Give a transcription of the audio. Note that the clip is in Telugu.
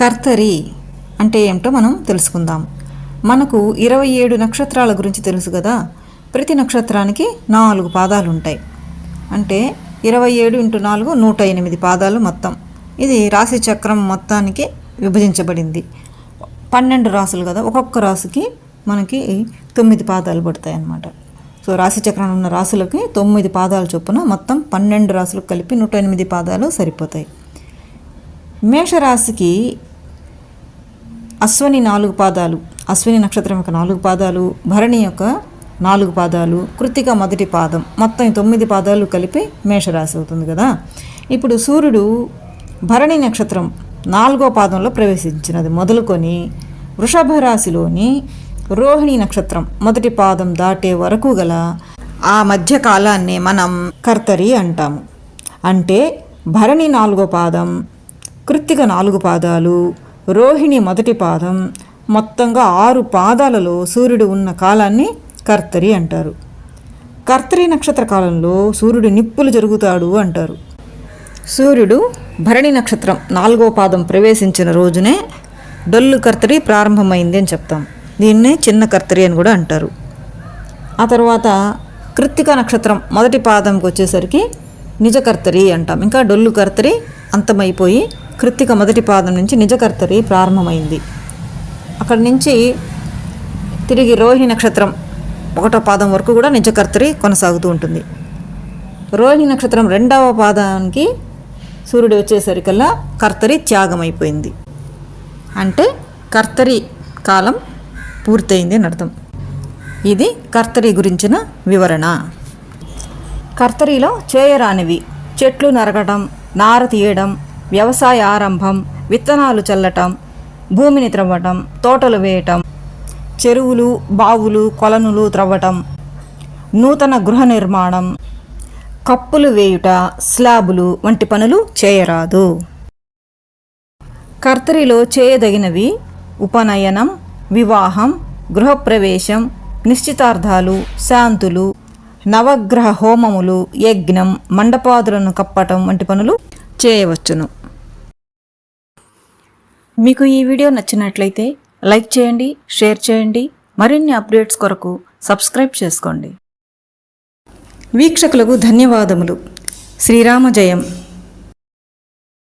కర్తరి అంటే ఏమిటో మనం తెలుసుకుందాం. మనకు ఇరవై ఏడు నక్షత్రాల గురించి తెలుసు కదా? ప్రతి నక్షత్రానికి నాలుగు పాదాలు ఉంటాయి. అంటే ఇరవై ఏడు ఇంటూ నాలుగు నూట ఎనిమిది పాదాలు మొత్తం. ఇది రాశి చక్రం మొత్తానికి విభజించబడింది. పన్నెండు రాసులు కదా? ఒక్కొక్క రాశికి మనకి తొమ్మిది పాదాలు పడతాయి అన్నమాట. సో రాశి చక్రం ఉన్న రాసులకి తొమ్మిది పాదాలు చొప్పున మొత్తం పన్నెండు రాసులకు కలిపి నూట ఎనిమిది పాదాలు సరిపోతాయి. మేషరాశికి అశ్వని నాలుగు పాదాలు అశ్విని నక్షత్రం యొక్క నాలుగు పాదాలు భరణి యొక్క నాలుగు పాదాలు కృతిక మొదటి పాదం మొత్తం తొమ్మిది పాదాలు కలిపి మేషరాశి అవుతుంది కదా. ఇప్పుడు సూర్యుడు భరణి నక్షత్రం నాలుగో పాదంలో ప్రవేశించినది. మొదలుకొని వృషభ రాశిలోని రోహిణి నక్షత్రం మొదటి పాదం దాటే వరకు గల ఆ మధ్య కాలాన్ని మనం కర్తరి అంటాము. అంటే భరణి నాలుగో పాదం కృత్తిక నాలుగు పాదాలు రోహిణి మొదటి పాదం మొత్తంగా ఆరు పాదాలలో సూర్యుడు ఉన్న కాలాన్ని కర్తరి అంటారు. కర్తరి నక్షత్ర కాలంలో సూర్యుడు నిప్పులు జరుగుతాడు అంటారు. సూర్యుడు భరణి నక్షత్రం నాలుగో పాదం ప్రవేశించిన రోజునే డొల్లు కర్తరి ప్రారంభమైంది అని చెప్తాం. దీన్నే చిన్న కర్తరి అని కూడా అంటారు. ఆ తర్వాత కృత్తిక నక్షత్రం మొదటి పాదంకి వచ్చేసరికి నిజ కర్తరి అంటాం. ఇంకా డొల్లు కర్తరి అంతమైపోయి కృత్తిక మొదటి పాదం నుంచి నిజ కర్తరి ప్రారంభమైంది. అక్కడి నుంచి తిరిగి రోహిణి నక్షత్రం ఒకటో పాదం వరకు కూడా నిజ కర్తరి కొనసాగుతూ ఉంటుంది. రోహిణి నక్షత్రం రెండవ పాదానికి సూర్యుడు వచ్చేసరికల్లా కర్తరి త్యాగం అయిపోయింది అంటే కర్తరి కాలం పూర్తయింది అని అర్థం. ఇది కర్తరి గురించిన వివరణ. కర్తరీలో చేయరానివి. చెట్లు నరకటం నార తీయడం వ్యవసాయ ఆరంభం విత్తనాలు చల్లటం భూమిని త్రవ్వటం తోటలు వేయటం చెరువులు బావులు కొలనులు త్రవ్వటం నూతన గృహ నిర్మాణం కప్పులు వేయుట స్లాబులు వంటి పనులు చేయరాదు. కర్తరిలో చేయదగినవి ఉపనయనం వివాహం గృహప్రవేశం నిశ్చితార్థాలు శాంతులు నవగ్రహ హోమములు యజ్ఞం మండపాదులను కప్పటం వంటి పనులు చేయవచ్చును. మీకు ఈ వీడియో నచ్చినట్లయితే లైక్ చేయండి షేర్ చేయండి మరిన్ని అప్డేట్స్ కొరకు సబ్స్క్రైబ్ చేసుకోండి. వీక్షకులకు ధన్యవాదములు. శ్రీరామ జయం.